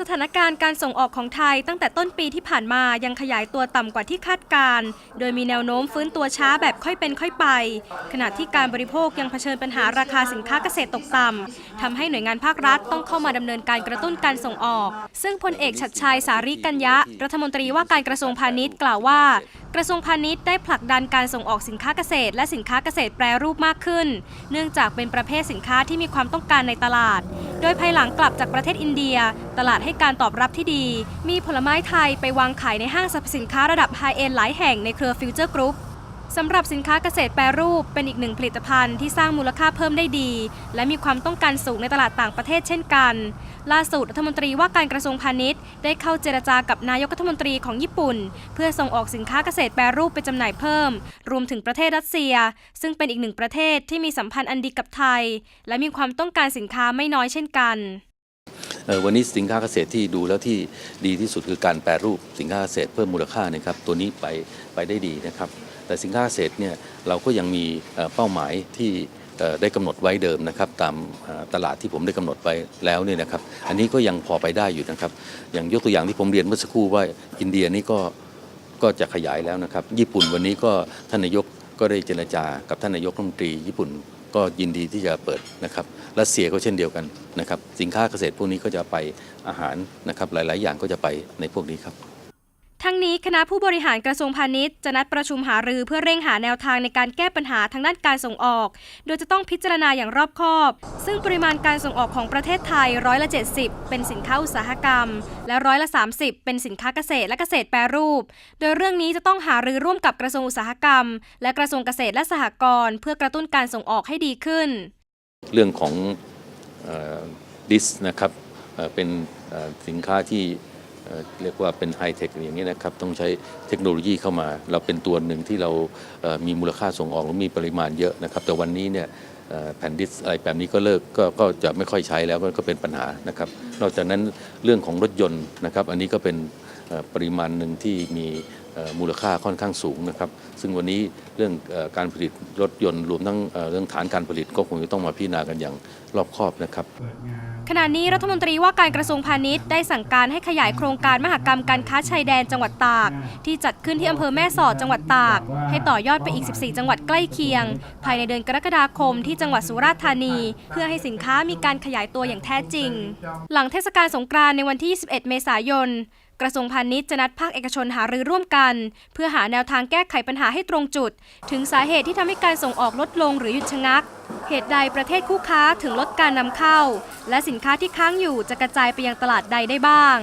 สถานการณ์การส่งออกของไทยตั้งแต่ต้นปีที่ผ่านมายังขยายตัวต่ำกว่าที่คาดการ โดยมีแนวโน้มฟื้นตัวช้าแบบค่อยเป็นค่อยไป ขณะที่การบริโภคยังเผชิญปัญหาราคาสินค้าเกษตรตกต่ำทำให้หน่วยงานภาครัฐต้องเข้ามาดำเนินการกระตุ้นการส่งออก ซึ่งพลเอกชัดชัยสาริกัญญะ รัฐมนตรีว่าการกระทรวงพาณิชย์กล่าวว่ากระทรวงพาณิชย์ได้ผลักดันการส่งออกสินค้าเกษตร และสินค้าเกษตรแปรรูปมากขึ้น เนื่องจากเป็นประเภทสินค้าที่มีความต้องการในตลาด โดยภายหลังกลับจากประเทศอินเดีย ตลาดให้การตอบรับที่ดี มีผลไม้ไทยไปวางขายในห้างสรรพสินค้าระดับไฮเอ็นหลายแห่งในเครือฟิวเจอร์กรุ๊ปสำหรับสินค้าเกษตรแปรรูปเป็นอีกหนึ่งผลิตภัณฑ์ที่สร้างมูลค่าเพิ่มได้ดี และมีความต้องการสูงในตลาดต่างประเทศเช่นกัน ล่าสุดรัฐมนตรีว่าการกระทรวงพาณิชย์ ได้เข้าเจรจากับนายกรัฐมนตรีของญี่ปุ่น เพื่อส่งออกสินค้าเกษตรแปรรูปไปจำหน่ายเพิ่ม รวมถึงประเทศรัสเซีย ซึ่งเป็นอีกหนึ่งประเทศที่มีสัมพันธ์อันดีกับไทย และมีความต้องการสินค้าไม่น้อยเช่นกัน วันนี้สินค้าเกษตรที่ดูแล้วที่ดีที่สุดคือการแปรรูปสินค้าเกษตรเพิ่มมูลค่านะครับตัวนี้ไปไปได้ดีนะครับ แต่สินค้าเกษตรเนี่ยเราก็ยังมีเป้าหมายที่ได้กำหนดไว้เดิมนะครับตามตลาดที่ผมได้กำหนดไว้แล้วเนี่ยนะครับ อันนี้ก็ยังพอไปได้อยู่นะครับ อย่างยกตัวอย่างที่ผมเรียนเมื่อสักครู่ว่าอินเดียนี่ก็ก็จะขยายแล้วนะครับ ญี่ปุ่นวันนี้ก็ท่านนายกก็ได้เจรจากับท่านนายกรัฐมนตรีญี่ปุ่น ก็ยินดีที่จะเปิดนะครับรัสเซียก็เช่นเดียวกันนะครับสินค้าเกษตรพวกนี้ก็จะไปอาหารนะครับหลาย ๆ อย่างก็จะไปในพวกนี้ครับ ทั้งนี้คณะผู้บริหารกระทรวงพาณิชย์จะนัดประชุมหารือเพื่อเร่งหาแนวทางในการแก้ปัญหาทางด้านการส่งออก โดยจะต้องพิจารณาอย่างรอบคอบ ซึ่งปริมาณการส่งออกของประเทศไทยร้อยละ70 เป็นสินค้าอุตสาหกรรม และร้อยละ 30 เป็นสินค้าเกษตรและเกษตรแปรรูป โดยเรื่องนี้จะต้องหารือร่วมกับกระทรวงอุตสาหกรรม และกระทรวงเกษตรและสหกรณ์เพื่อกระตุ้นการส่งออกให้ดีขึ้น เรื่องของดิสนะครับเป็นสินค้าที่ เรียกว่าเป็นไฮเทคอย่างนี้นะครับต้องใช้เทคโนโลยีเข้ามา เราเป็นตัวหนึ่งที่เรามีมูลค่าส่งออกและมีปริมาณเยอะนะครับ แต่วันนี้เนี่ยแผ่นดิสอะไรแบบนี้ก็เลิกกก็จะไม่ค่อยใช้แล้วก็เป็นปัญหานะครับ นอกจากนั้นเรื่องของรถยนต์นะครับ อันนี้ก็เป็นปริมาณหนึ่งที่มีมูลค่าค่อนข้างสูงนะครับ ซึ่งวันนี้เรื่องการผลิตรถยนต์รวมทั้งเอ่อเรื่องฐานการผลิตก็คงจะต้องมาพิจารณากันอย่างรอบคอบนะครับ ขณะนี้รัฐมนตรีว่าการกระทรวงพาณิชย์ได้สั่งการให้ขยายโครงการมหกรรมการค้าชายแดนจังหวัดตาก ที่จัดขึ้นที่อำเภอแม่สอดจังหวัดตาก ให้ต่อยอดไปอีก 14 จังหวัดใกล้เคียง ภายในเดือนกรกฎาคมที่จังหวัดสุราษฎร์ธานี เพื่อให้สินค้ามีการขยายตัวอย่างแท้จริง หลังเทศกาลสงกรานต์ในวันที่ 21 เมษายนกระทรวงพาณิชย์จะนัดภาคเอกชนหารือร่วมกัน เพื่อหาแนวทางแก้ไขปัญหาให้ตรงจุด ถึงสาเหตุที่ทำให้การส่งออกลดลงหรือหยุดชะงัก เหตุใดประเทศคู่ค้าถึงลดการนำเข้า และสินค้าที่ค้างอยู่จะกระจายไปยังตลาดใดได้บ้าง